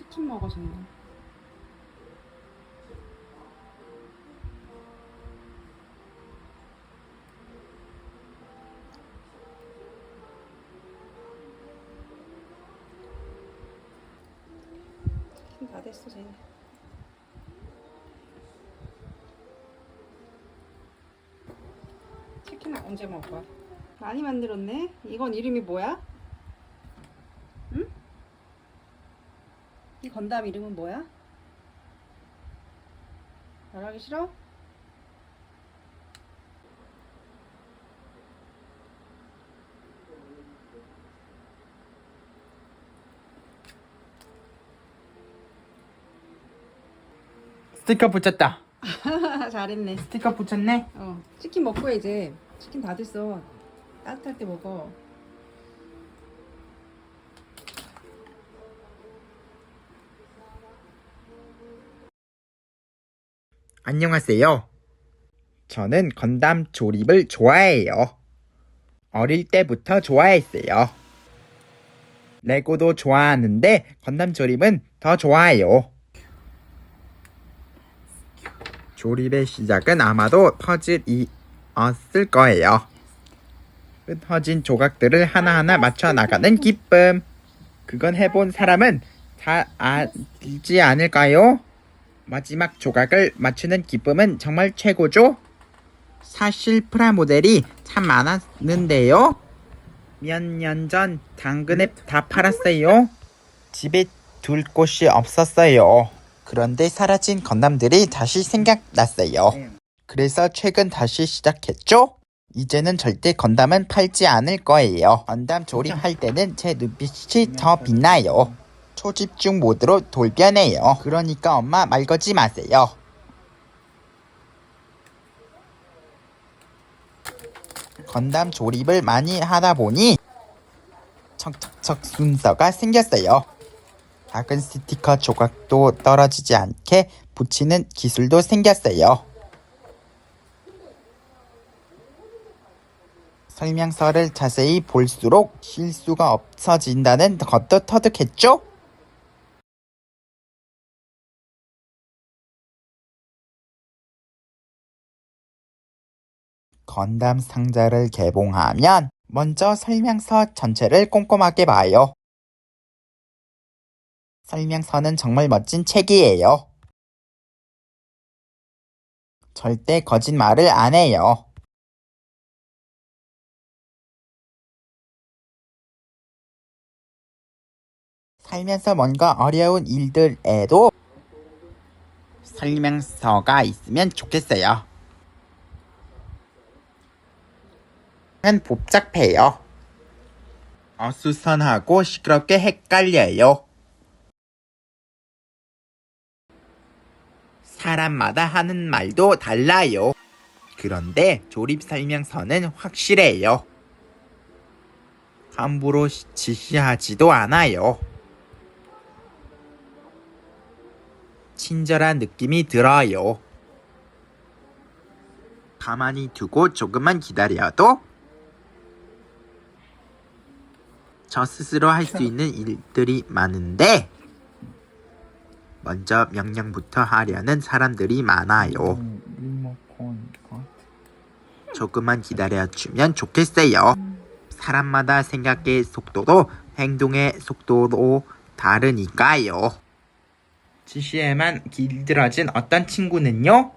치킨 먹어 정말. 치킨 다 됐어 쟤. 치킨 언제 먹을 거야? 많이 만들었네. 이건 이름이 뭐야? 응? 이 건담 이름은 뭐야? 말하기 싫어? 스티커 붙였다. 잘했네. 스티커 붙였네. 어, 치킨 먹고 해, 이제. 치킨 다 됐어. 따뜻할 때 먹어. 안녕하세요. 저는 건담 조립을 좋아해요. 어릴 때부터 좋아했어요. 레고도 좋아하는데 건담 조립은 더 좋아해요. 조립의 시작은 아마도 퍼즐이었을 거예요. 흩어진 조각들을 하나하나 맞춰 나가는 기쁨. 그건 해본 사람은 다 알지 않을까요? 마지막 조각을 맞추는 기쁨은 정말 최고죠? 사실 프라모델이 참 많았는데요. 몇 년 전 당근앱 다 팔았어요. 집에 둘 곳이 없었어요. 그런데 사라진 건담들이 다시 생각났어요. 그래서 최근 다시 시작했죠? 이제는 절대 건담은 팔지 않을 거예요. 건담 조립할 때는 제 눈빛이 더 빛나요. 초집중 모드로 돌변해요. 그러니까 엄마 말 걸지 마세요. 건담 조립을 많이 하다 보니 척척척 순서가 생겼어요. 작은 스티커 조각도 떨어지지 않게 붙이는 기술도 생겼어요. 설명서를 자세히 볼수록 실수가 없어진다는 것도 터득했죠? 건담 상자를 개봉하면 먼저 설명서 전체를 꼼꼼하게 봐요. 설명서는 정말 멋진 책이에요. 절대 거짓말을 안 해요. 살면서 뭔가 어려운 일들에도 설명서가 있으면 좋겠어요. 은 복잡해요. 어수선하고 시끄럽게 헷갈려요. 사람마다 하는 말도 달라요. 그런데 조립 설명서는 확실해요. 함부로 시- 지시하지도 않아요. 친절한 느낌이 들어요. 가만히 두고 조금만 기다려도 저 스스로 할 수 있는 일들이 많은데 먼저 명령부터 하려는 사람들이 많아요. 조금만 기다려 주면 좋겠어요. 사람마다 생각의 속도도 행동의 속도도 다르니까요. 지시에만 길들어진 어떤 친구는요?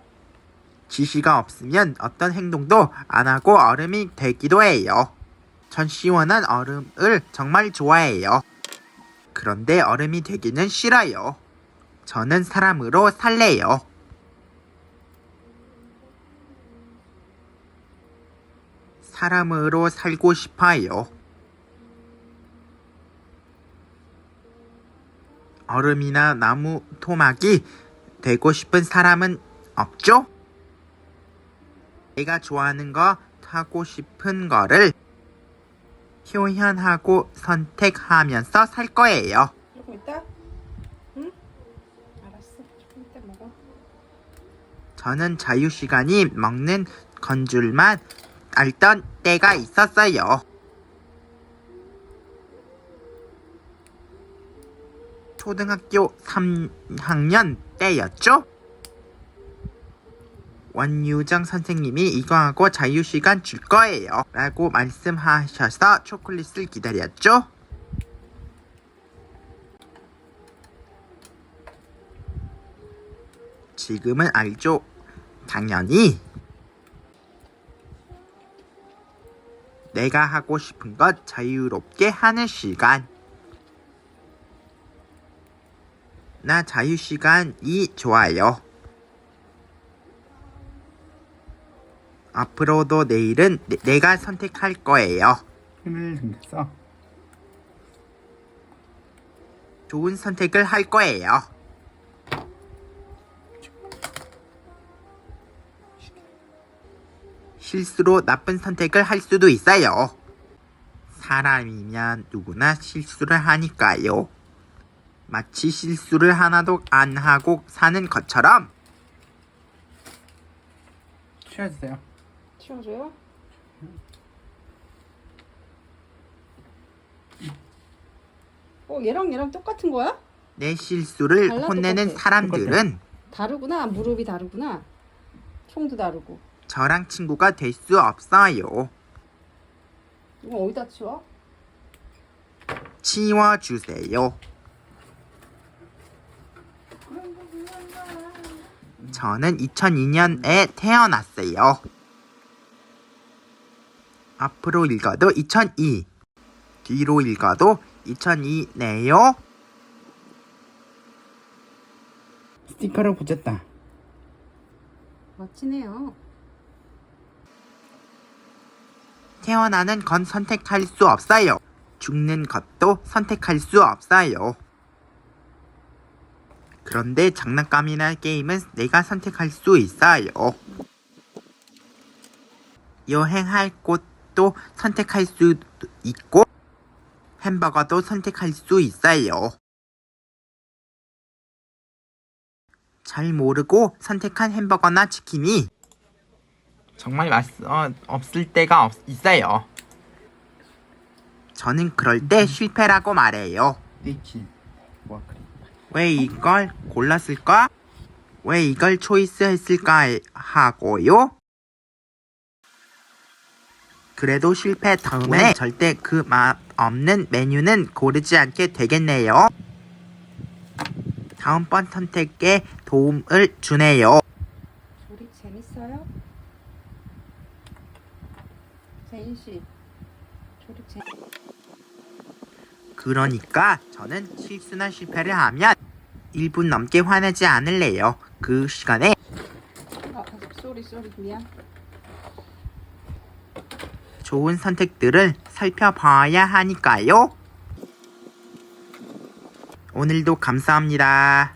지시가 없으면 어떤 행동도 안 하고 얼음이 되기도 해요. 전 시원한 얼음을 정말 좋아해요. 그런데 얼음이 되기는 싫어요. 저는 사람으로 살래요. 사람으로 살고 싶어요. 얼음이나 나무 토막이 되고 싶은 사람은 없죠? 내가 좋아하는 거, 하고 싶은 거를 표현하고 선택하면서 살 거예요. 조금 있다? 응? 알았어. 조금 이따 먹어. 저는 자유 시간이 먹는 건 줄만 알던 때가 있었어요. 초등학교 3학년 때였죠? 원유정 선생님이 이거하고 자유시간 줄 거예요. 라고 말씀하셔서 초콜릿을 기다렸죠? 지금은 알죠? 당연히 내가 하고 싶은 것 자유롭게 하는 시간. 나 자유 시간이 좋아요. 앞으로도 내일은 내, 내가 선택할 거예요. 힘을 생겼어. 좋은 선택을 할 거예요. 실수로 나쁜 선택을 할 수도 있어요. 사람이면 누구나 실수를 하니까요. 마치 실수를 하나도 안 하고 사는 것처럼 쉬어주세요. 치워줘요? 어 얘랑 얘랑 똑같은 거야? 내 실수를 달라, 혼내는 똑같아. 사람들은 다르구나 무릎이 다르구나 총도 다르고 저랑 친구가 될 수 없어요. 이거 어디다 치워? 치워주세요. 저는 2002년에 태어났어요. 앞으로 읽어도 2002. 뒤로 읽어도 2002네요. 스티커를 붙였다. 멋지네요 태어나는 건 선택할 수 없어요. 죽는 것도 선택할 수 없어요. 그런데 장난감이나 게임은 내가 선택할 수 있어요. 여행할 곳 도 선택할 수 있고, 햄버거도 선택할 수 있어요. 잘 모르고 선택한 햄버거나 치킨이 정말 맛 어, 없을 때가 없, 있어요. 저는 그럴 때 실패라고 말해요. 왜 이걸 골랐을까? 왜 이걸 초이스했을까 하고요? 그래도 실패 다음에 절대 그 맛 없는 메뉴는 고르지 않게 되겠네요. 다음번 선택에 도움을 주네요. 조립 재밌어요? 제인 씨 조립 재 그러니까 저는 실수나 실패를 하면 1분 넘게 화내지 않을래요. 그 시간에 아 쏘리 쏘리 미안 좋은 선택들을 살펴봐야 하니까요. 오늘도 감사합니다.